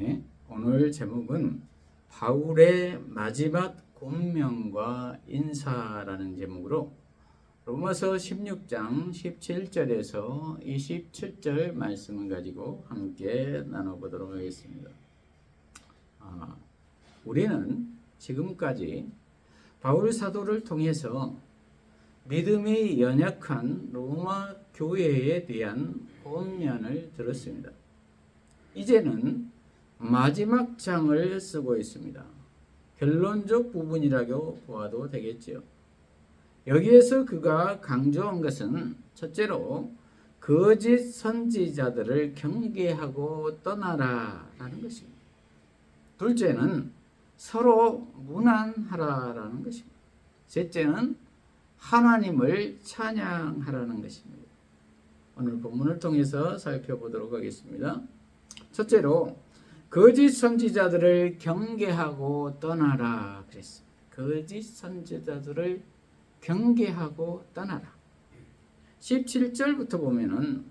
네, 오늘 제목은 바울의 마지막 권명과 인사라는 제목으로 로마서 16장 17절에서 27절 말씀을 가지고 함께 나눠보도록 하겠습니다. 아, 우리는 지금까지 바울 사도를 통해서 믿음이 연약한 로마 교회에 대한 본면을 들었습니다. 이제는 마지막 장을 쓰고 있습니다. 결론적 부분이라고 보아도 되겠지요. 여기에서 그가 강조한 것은 첫째로 거짓 선지자들을 경계하고 떠나라라는 것입니다. 둘째는 서로 무난하라라는 것입니다. 셋째는 하나님을 찬양하라는 것입니다. 오늘 본문을 통해서 살펴보도록 하겠습니다. 첫째로 거짓 선지자들을 경계하고 떠나라 그랬습니다. 거짓 선지자들을 경계하고 떠나라. 17절부터 보면은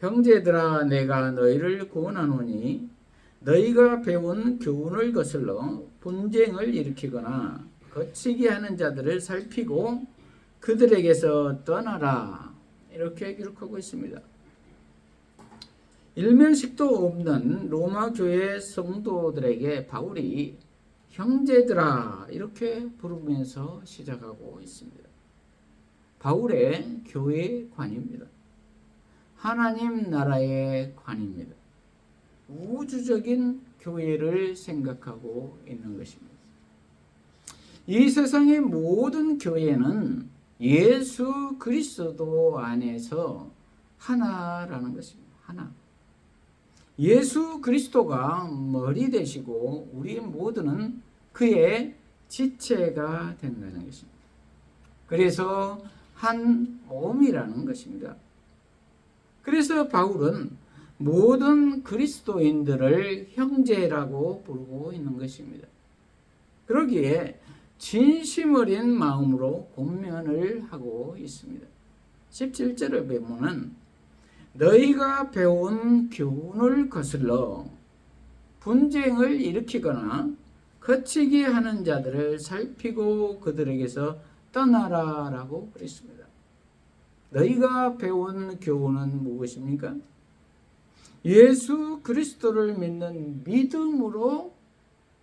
형제들아 내가 너희를 구원하노니 너희가 배운 교훈을 거슬러 분쟁을 일으키거나 거치게 하는 자들을 살피고 그들에게서 떠나라 이렇게 기록하고 있습니다. 일면식도 없는 로마 교회 성도들에게 바울이 형제들아 이렇게 부르면서 시작하고 있습니다. 바울의 교회 관입니다. 하나님 나라의 관입니다. 우주적인 교회를 생각하고 있는 것입니다. 이 세상의 모든 교회는 예수 그리스도 안에서 하나라는 것입니다. 하나. 예수 그리스도가 머리 되시고 우리 모두는 그의 지체가 된다는 것입니다. 그래서 한 몸이라는 것입니다. 그래서 바울은 모든 그리스도인들을 형제라고 부르고 있는 것입니다. 그러기에 진심 어린 마음으로 권면을 하고 있습니다. 17절을 보면은 너희가 배운 교훈을 거슬러 분쟁을 일으키거나 거치게 하는 자들을 살피고 그들에게서 떠나라라고 그랬습니다. 너희가 배운 교훈은 무엇입니까? 예수 그리스도를 믿는 믿음으로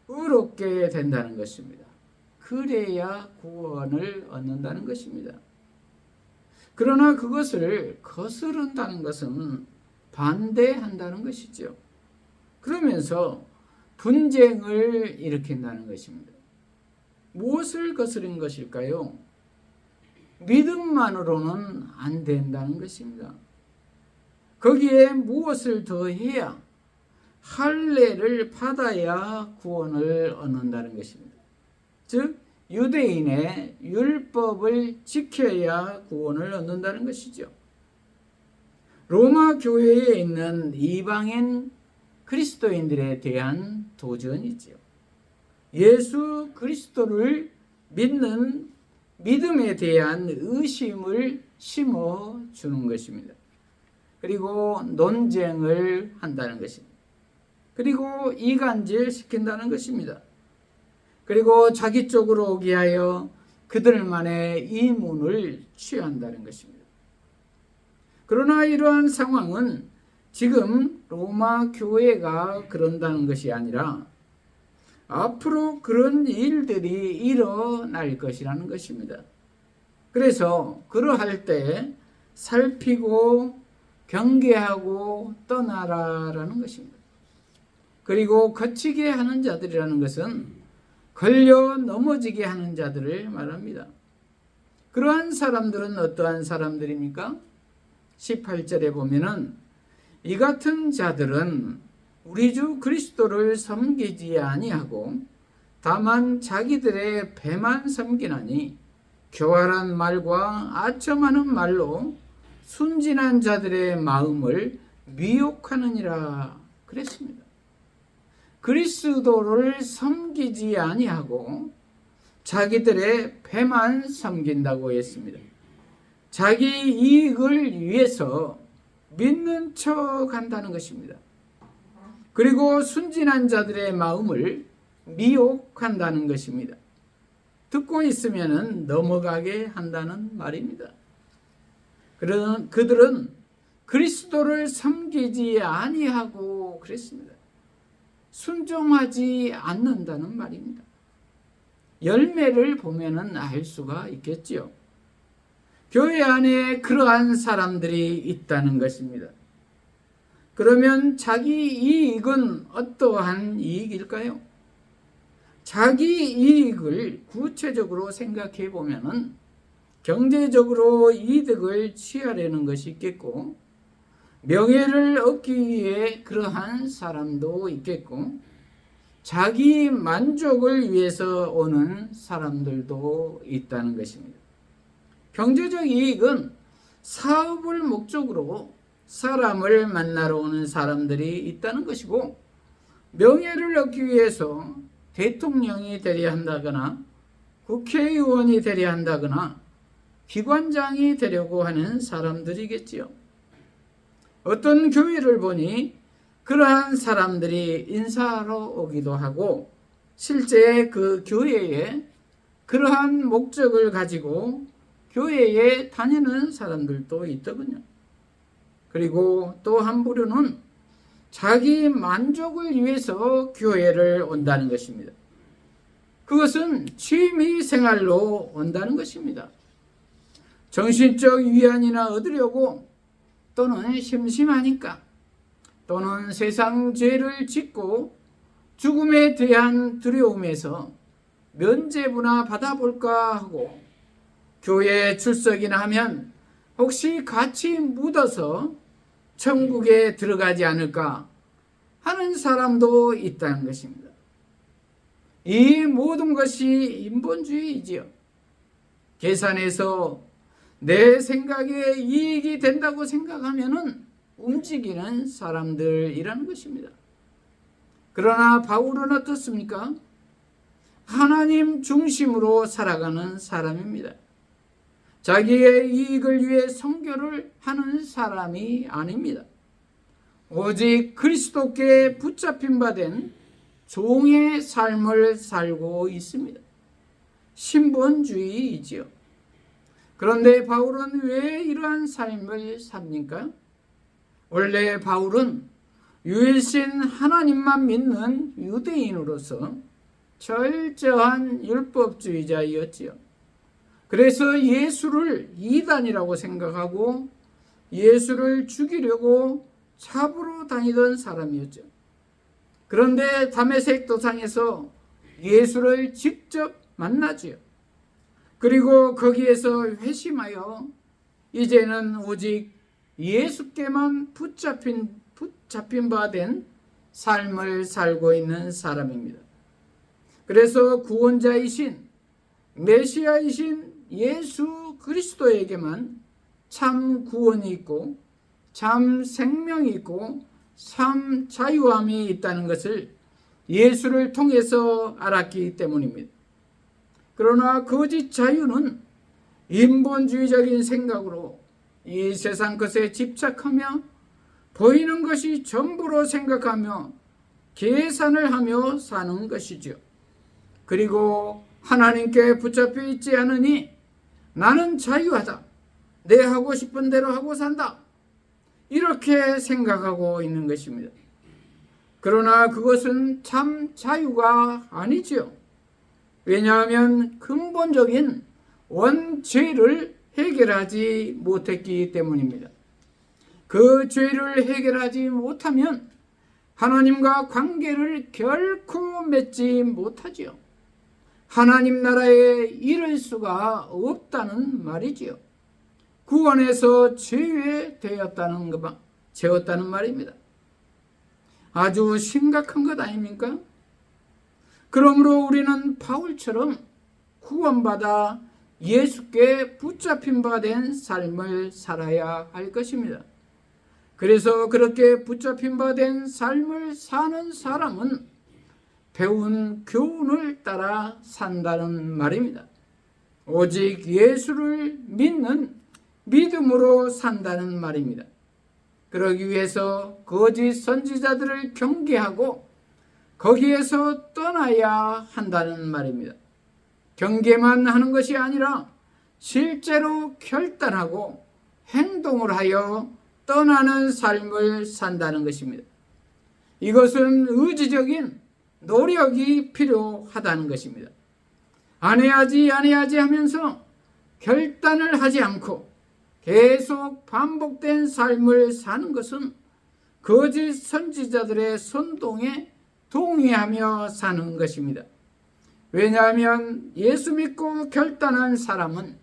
의롭게 된다는 것입니다. 그래야 구원을 얻는다는 것입니다. 그러나 그것을 거스른다는 것은 반대한다는 것이죠. 그러면서 분쟁을 일으킨다는 것입니다. 무엇을 거스른 것일까요? 믿음만으로는 안 된다는 것입니다. 거기에 무엇을 더해야 할례를 받아야 구원을 얻는다는 것입니다. 즉 유대인의 율법을 지켜야 구원을 얻는다는 것이죠. 로마 교회에 있는 이방인 그리스도인들에 대한 도전이지요. 예수 그리스도를 믿는 믿음에 대한 의심을 심어 주는 것입니다. 그리고 논쟁을 한다는 것입니다. 그리고 이간질 시킨다는 것입니다. 그리고 자기 쪽으로 오게 하여 그들만의 이문을 취한다는 것입니다. 그러나 이러한 상황은 지금 로마 교회가 그런다는 것이 아니라 앞으로 그런 일들이 일어날 것이라는 것입니다. 그래서 그러할 때 살피고 경계하고 떠나라라는 것입니다. 그리고 거치게 하는 자들이라는 것은 걸려 넘어지게 하는 자들을 말합니다. 그러한 사람들은 어떠한 사람들입니까? 18절에 보면은 이 같은 자들은 우리 주 그리스도를 섬기지 아니하고 다만 자기들의 배만 섬기나니 교활한 말과 아첨하는 말로 순진한 자들의 마음을 미혹하느니라 그랬습니다. 그리스도를 섬기지 아니하고 자기들의 배만 섬긴다고 했습니다. 자기 이익을 위해서 믿는 척 한다는 것입니다. 그리고 순진한 자들의 마음을 미혹한다는 것입니다. 듣고 있으면 넘어가게 한다는 말입니다. 그런 그들은 그리스도를 섬기지 아니하고 그랬습니다. 순종하지 않는다는 말입니다. 열매를 보면은 알 수가 있겠지요. 교회 안에 그러한 사람들이 있다는 것입니다. 그러면 자기 이익은 어떠한 이익일까요? 자기 이익을 구체적으로 생각해 보면은 경제적으로 이득을 취하려는 것이 있겠고 명예를 얻기 위해 그러한 사람도 있겠고 자기 만족을 위해서 오는 사람들도 있다는 것입니다. 경제적 이익은 사업을 목적으로 사람을 만나러 오는 사람들이 있다는 것이고 명예를 얻기 위해서 대통령이 되려 한다거나 국회의원이 되려 한다거나 기관장이 되려고 하는 사람들이겠지요. 어떤 교회를 보니 그러한 사람들이 인사하러 오기도 하고 실제 그 교회에 그러한 목적을 가지고 교회에 다니는 사람들도 있더군요. 그리고 또 한 부류는 자기 만족을 위해서 교회를 온다는 것입니다. 그것은 취미 생활로 온다는 것입니다. 정신적 위안이나 얻으려고 또는 심심하니까 또는 세상 죄를 짓고 죽음에 대한 두려움에서 면제부나 받아볼까 하고 교회 출석이나 하면 혹시 같이 묻어서 천국에 들어가지 않을까 하는 사람도 있다는 것입니다. 이 모든 것이 인본주의이지요. 계산해서 내 생각에 이익이 된다고 생각하면은 움직이는 사람들이라는 것입니다. 그러나 바울은 어떻습니까? 하나님 중심으로 살아가는 사람입니다. 자기의 이익을 위해 성교를 하는 사람이 아닙니다. 오직 그리스도께 붙잡힌 바 된 종의 삶을 살고 있습니다. 신본주의이지요. 그런데 바울은 왜 이러한 삶을 삽니까? 원래 바울은 유일신 하나님만 믿는 유대인으로서 철저한 율법주의자였지요. 그래서 예수를 이단이라고 생각하고 예수를 죽이려고 잡으러 다니던 사람이었죠. 그런데 담에색 도상에서 예수를 직접 만나지요. 그리고 거기에서 회심하여 이제는 오직 예수께만 붙잡힌 붙잡힌 바 된 삶을 살고 있는 사람입니다. 그래서 구원자이신 메시아이신 예수 그리스도에게만 참 구원이 있고 참 생명이 있고 참 자유함이 있다는 것을 예수를 통해서 알았기 때문입니다. 그러나 거짓 자유는 인본주의적인 생각으로 이 세상 것에 집착하며 보이는 것이 전부로 생각하며 계산을 하며 사는 것이죠. 그리고 하나님께 붙잡혀 있지 않으니 나는 자유하다. 내 하고 싶은 대로 하고 산다. 이렇게 생각하고 있는 것입니다. 그러나 그것은 참 자유가 아니지요. 왜냐하면 근본적인 원죄를 해결하지 못했기 때문입니다. 그 죄를 해결하지 못하면 하나님과 관계를 결코 맺지 못하지요. 하나님 나라에 이를 수가 없다는 말이지요. 구원에서 제외되었다는 것, 재웠다는 말입니다. 아주 심각한 것 아닙니까? 그러므로 우리는 바울처럼 구원받아 예수께 붙잡힌 바 된 삶을 살아야 할 것입니다. 그래서 그렇게 붙잡힌 바 된 삶을 사는 사람은 배운 교훈을 따라 산다는 말입니다. 오직 예수를 믿는 믿음으로 산다는 말입니다. 그러기 위해서 거짓 선지자들을 경계하고 거기에서 떠나야 한다는 말입니다. 경계만 하는 것이 아니라 실제로 결단하고 행동을 하여 떠나는 삶을 산다는 것입니다. 이것은 의지적인 노력이 필요하다는 것입니다. 안 해야지, 안 해야지 하면서 결단을 하지 않고 계속 반복된 삶을 사는 것은 거짓 선지자들의 선동에 동의하며 사는 것입니다. 왜냐하면 예수 믿고 결단한 사람은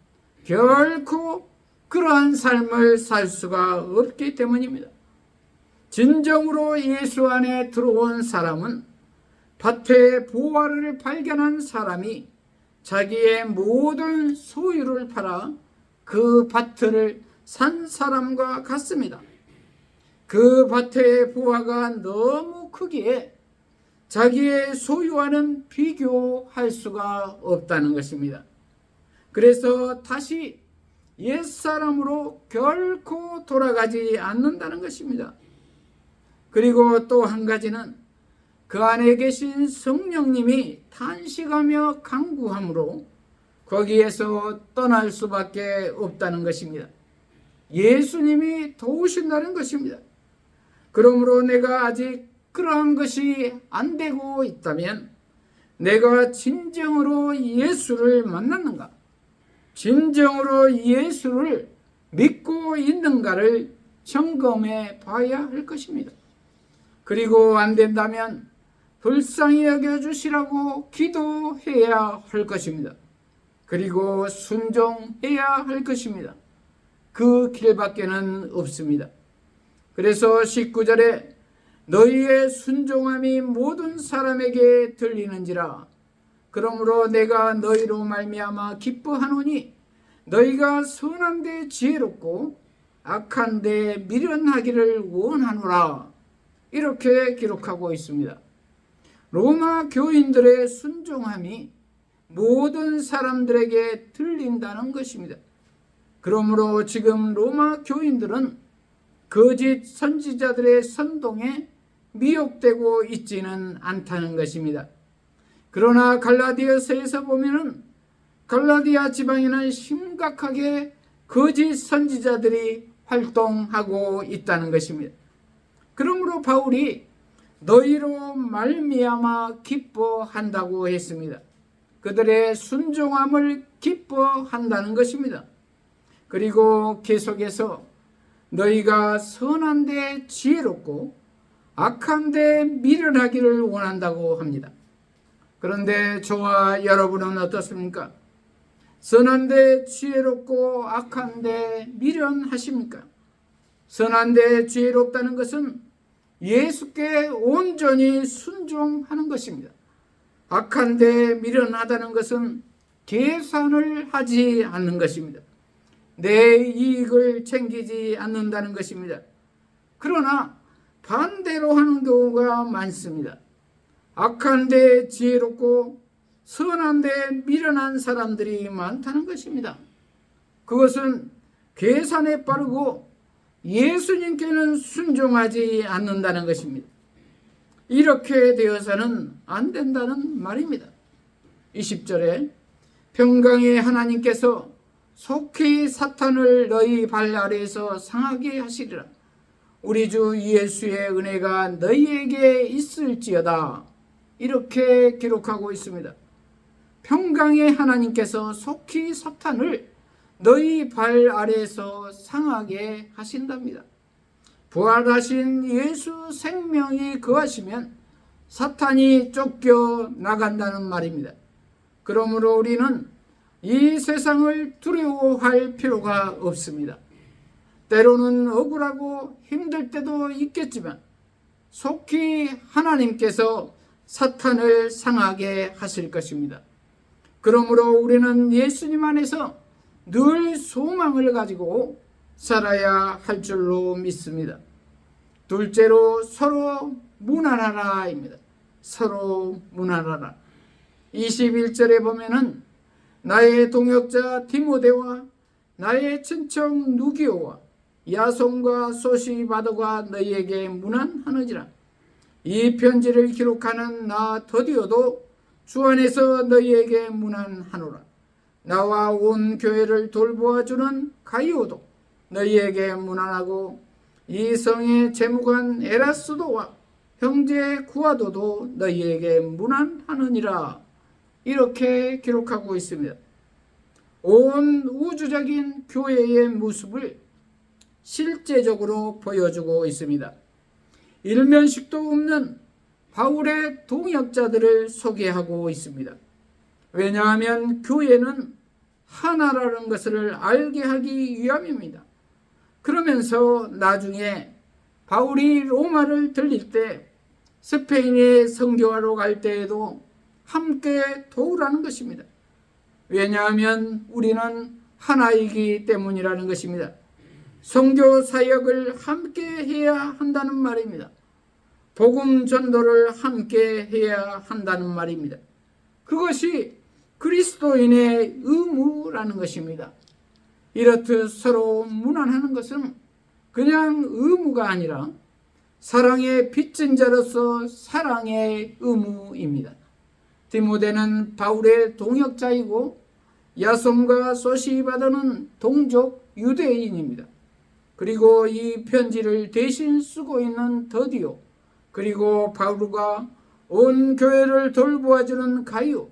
결코 그러한 삶을 살 수가 없기 때문입니다. 진정으로 예수 안에 들어온 사람은 밭의 보화를 발견한 사람이 자기의 모든 소유를 팔아 그 밭을 산 사람과 같습니다. 그 밭의 부하가 너무 크기에 자기의 소유와는 비교할 수가 없다는 것입니다. 그래서 다시 옛사람으로 결코 돌아가지 않는다는 것입니다. 그리고 또 한 가지는 그 안에 계신 성령님이 탄식하며 강구함으로 거기에서 떠날 수밖에 없다는 것입니다. 예수님이 도우신다는 것입니다. 그러므로 내가 아직 그러한 것이 안 되고 있다면 내가 진정으로 예수를 만났는가? 진정으로 예수를 믿고 있는가를 점검해 봐야 할 것입니다. 그리고 안 된다면 불쌍히 여겨주시라고 기도해야 할 것입니다. 그리고 순종해야 할 것입니다. 그 길밖에는 없습니다. 그래서 19절에 너희의 순종함이 모든 사람에게 들리는지라 그러므로 내가 너희로 말미암아 기뻐하노니 너희가 선한 데 지혜롭고 악한 데 미련하기를 원하노라 이렇게 기록하고 있습니다. 로마 교인들의 순종함이 모든 사람들에게 들린다는 것입니다. 그러므로 지금 로마 교인들은 거짓 선지자들의 선동에 미혹되고 있지는 않다는 것입니다. 그러나 갈라디아서에서 보면은 갈라디아 지방에는 심각하게 거짓 선지자들이 활동하고 있다는 것입니다. 그러므로 바울이 너희로 말미암아 기뻐한다고 했습니다. 그들의 순종함을 기뻐한다는 것입니다. 그리고 계속해서 너희가 선한데 지혜롭고 악한데 미련하기를 원한다고 합니다. 그런데 저와 여러분은 어떻습니까? 선한데 지혜롭고 악한데 미련하십니까? 선한데 지혜롭다는 것은 예수께 온전히 순종하는 것입니다. 악한데 미련하다는 것은 계산을 하지 않는 것입니다. 내 이익을 챙기지 않는다는 것입니다. 그러나 반대로 하는 경우가 많습니다. 악한데 지혜롭고 선한데 미련한 사람들이 많다는 것입니다. 그것은 계산에 빠르고 예수님께는 순종하지 않는다는 것입니다. 이렇게 되어서는 안 된다는 말입니다. 20절에 평강의 하나님께서 속히 사탄을 너희 발 아래에서 상하게 하시리라. 우리 주 예수의 은혜가 너희에게 있을지어다. 이렇게 기록하고 있습니다. 평강의 하나님께서 속히 사탄을 너희 발 아래에서 상하게 하신답니다. 부활하신 예수 생명이 거하시면 사탄이 쫓겨 나간다는 말입니다. 그러므로 우리는 이 세상을 두려워할 필요가 없습니다. 때로는 억울하고 힘들 때도 있겠지만 속히 하나님께서 사탄을 상하게 하실 것입니다. 그러므로 우리는 예수님 안에서 늘 소망을 가지고 살아야 할 줄로 믿습니다. 둘째로 서로 무난하라입니다. 서로 무난하라. 21절에 보면은 나의 동역자 디모데와 나의 친척 누기오와 야손과 소시바드가 너희에게 문안하느니라. 이 편지를 기록하는 나 더디어도 주 안에서 너희에게 문안하노라. 나와 온 교회를 돌보아주는 가이오도 너희에게 문안하고 이 성의 재무관 에라스도와 형제 구아도도 너희에게 문안하느니라. 이렇게 기록하고 있습니다. 온 우주적인 교회의 모습을 실제적으로 보여주고 있습니다. 일면식도 없는 바울의 동역자들을 소개하고 있습니다. 왜냐하면 교회는 하나라는 것을 알게 하기 위함입니다. 그러면서 나중에 바울이 로마를 들릴 때 스페인에 선교하러 갈 때에도 함께 도우라는 것입니다. 왜냐하면 우리는 하나이기 때문이라는 것입니다. 선교 사역을 함께 해야 한다는 말입니다. 복음 전도를 함께 해야 한다는 말입니다. 그것이 그리스도인의 의무라는 것입니다. 이렇듯 서로 문안하는 것은 그냥 의무가 아니라 사랑의 빚진 자로서 사랑의 의무입니다. 디모데는 바울의 동역자이고 야손과 소시바드는 동족 유대인입니다. 그리고 이 편지를 대신 쓰고 있는 더디오 그리고 바울과 온 교회를 돌보아주는 가이오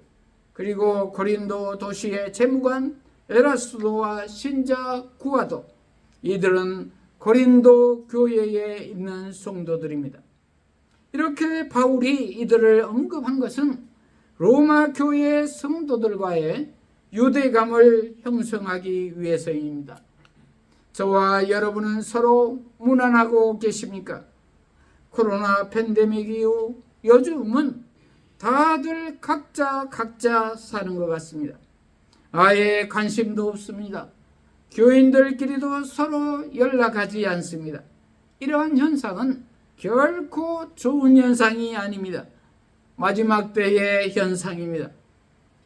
그리고 고린도 도시의 재무관 에라스도와 신자 구아도 이들은 고린도 교회에 있는 성도들입니다. 이렇게 바울이 이들을 언급한 것은 로마 교회의 성도들과의 유대감을 형성하기 위해서입니다. 저와 여러분은 서로 무난하고 계십니까? 코로나 팬데믹 이후 요즘은 다들 각자 각자 사는 것 같습니다. 아예 관심도 없습니다. 교인들끼리도 서로 연락하지 않습니다. 이러한 현상은 결코 좋은 현상이 아닙니다. 마지막 때의 현상입니다.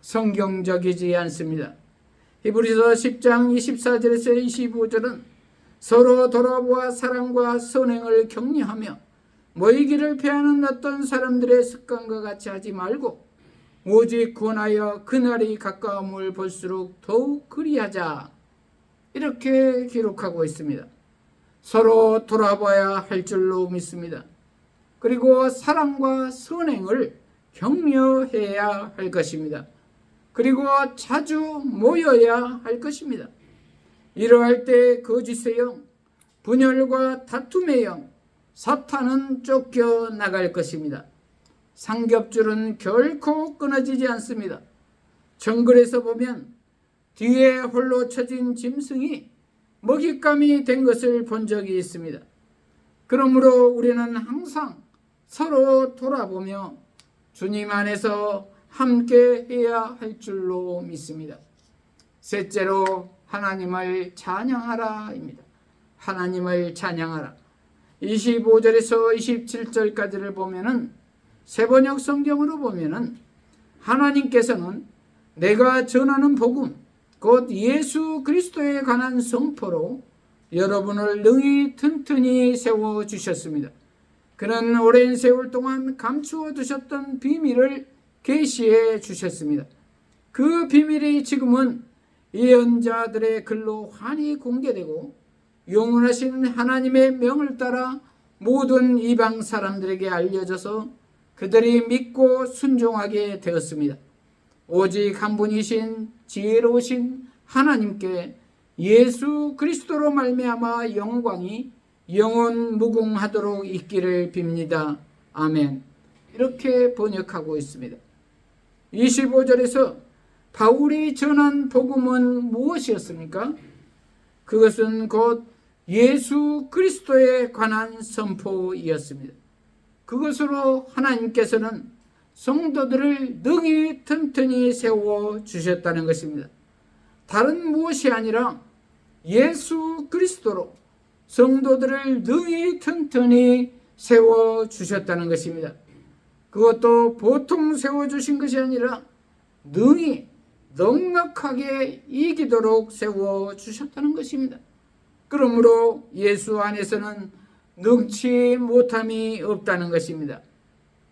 성경적이지 않습니다. 히브리서 10장 24절에서 25절은 서로 돌아보아 사랑과 선행을 격려하며 모이기를 피하는 어떤 사람들의 습관과 같이 하지 말고 오직 권하여 그날이 가까움을 볼수록 더욱 그리하자 이렇게 기록하고 있습니다. 서로 돌아봐야 할 줄로 믿습니다. 그리고 사랑과 선행을 격려해야 할 것입니다. 그리고 자주 모여야 할 것입니다. 이러할 때 거짓의 영, 분열과 다툼의 영, 사탄은 쫓겨 나갈 것입니다. 삼겹줄은 결코 끊어지지 않습니다. 정글에서 보면 뒤에 홀로 쳐진 짐승이 먹잇감이 된 것을 본 적이 있습니다. 그러므로 우리는 항상 서로 돌아보며 주님 안에서 함께 해야 할 줄로 믿습니다. 셋째로 하나님을 찬양하라입니다. 하나님을 찬양하라. 25절에서 27절까지를 보면은 세번역 성경으로 보면은 하나님께서는 내가 전하는 복음 곧 예수 그리스도에 관한 성포로 여러분을 능히 튼튼히 세워 주셨습니다. 그는 오랜 세월 동안 감추어 두셨던 비밀을 계시해 주셨습니다. 그 비밀이 지금은 예언자들의 글로 환히 공개되고 영원하신 하나님의 명을 따라 모든 이방 사람들에게 알려져서 그들이 믿고 순종하게 되었습니다. 오직 한 분이신 지혜로우신 하나님께 예수 그리스도로 말미암아 영광이 영원 무궁하도록 있기를 빕니다. 아멘. 이렇게 번역하고 있습니다. 25절에서 바울이 전한 복음은 무엇이었습니까? 그것은 곧 예수 그리스도에 관한 선포이었습니다. 그것으로 하나님께서는 성도들을 능히 튼튼히 세워 주셨다는 것입니다. 다른 무엇이 아니라 예수 그리스도로 성도들을 능히 튼튼히 세워 주셨다는 것입니다. 그것도 보통 세워 주신 것이 아니라 능히 넉넉하게 이기도록 세워 주셨다는 것입니다. 그러므로 예수 안에서는 능치 못함이 없다는 것입니다.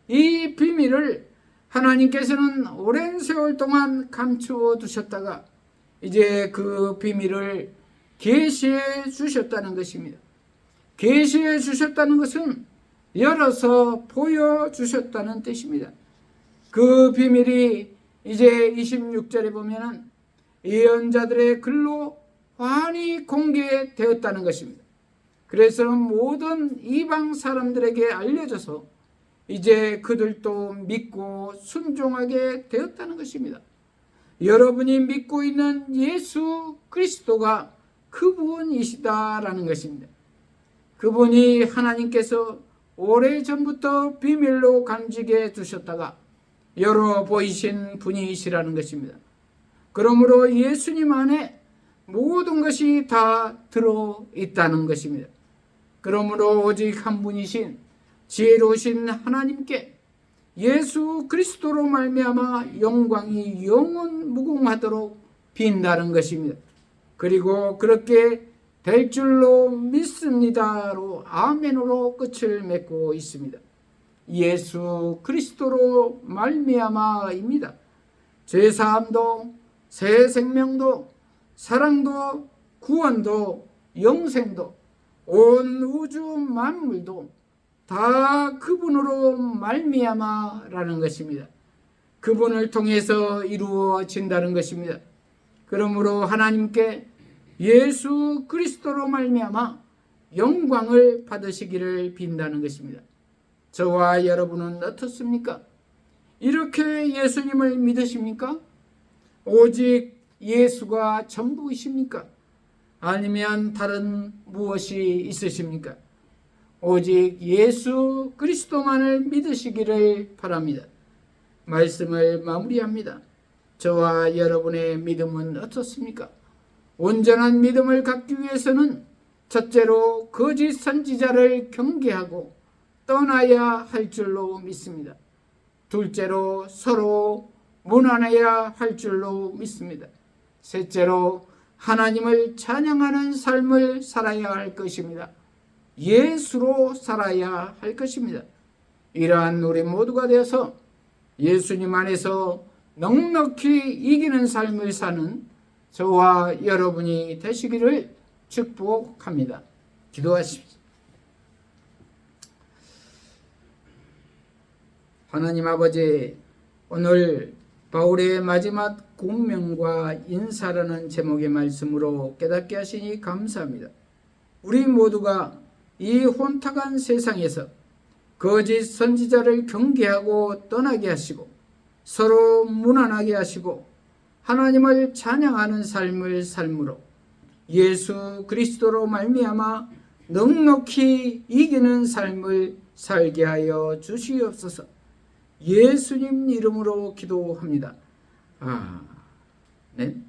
이 비밀을 하나님께서는 오랜 세월 동안 감추어 두셨다가 이제 그 비밀을 계시해 주셨다는 것입니다. 계시해 주셨다는 것은 열어서 보여 주셨다는 뜻입니다. 그 비밀이 이제 26절에 보면은 예언자들의 글로 환히 공개되었다는 것입니다. 그래서 모든 이방 사람들에게 알려져서 이제 그들도 믿고 순종하게 되었다는 것입니다. 여러분이 믿고 있는 예수 그리스도가 그분이시다라는 것입니다. 그분이 하나님께서 오래 전부터 비밀로 간직해 두셨다가 열어 보이신 분이시라는 것입니다. 그러므로 예수님 안에 모든 것이 다 들어 있다는 것입니다. 그러므로 오직 한 분이신 지혜로우신 하나님께 예수 그리스도로 말미암아 영광이 영원 무궁하도록 빈다는 것입니다. 그리고 그렇게 될 줄로 믿습니다로 아멘으로 끝을 맺고 있습니다. 예수 그리스도로 말미암아입니다. 죄 사함도 새 생명도 사랑도 구원도 영생도 온 우주 만물도 다 그분으로 말미암아라는 것입니다. 그분을 통해서 이루어진다는 것입니다. 그러므로 하나님께 예수 그리스도로 말미암아 영광을 받으시기를 빈다는 것입니다. 저와 여러분은 어떻습니까? 이렇게 예수님을 믿으십니까? 오직 예수가 전부이십니까? 아니면 다른 무엇이 있으십니까? 오직 예수 그리스도만을 믿으시기를 바랍니다. 말씀을 마무리합니다. 저와 여러분의 믿음은 어떻습니까? 온전한 믿음을 갖기 위해서는 첫째로 거짓 선지자를 경계하고 떠나야 할 줄로 믿습니다. 둘째로 서로 무난해야 할 줄로 믿습니다. 셋째로 하나님을 찬양하는 삶을 살아야 할 것입니다. 예수로 살아야 할 것입니다. 이러한 우리 모두가 되어서 예수님 안에서 넉넉히 이기는 삶을 사는 저와 여러분이 되시기를 축복합니다. 기도하십시오. 하나님 아버지, 오늘 바울의 마지막 공명과 인사라는 제목의 말씀으로 깨닫게 하시니 감사합니다. 우리 모두가 이 혼탁한 세상에서 거짓 선지자를 경계하고 떠나게 하시고 서로 무난하게 하시고 하나님을 찬양하는 삶을 삶으로 예수 그리스도로 말미암아 넉넉히 이기는 삶을 살게 하여 주시옵소서. 예수님 이름으로 기도합니다. 아멘.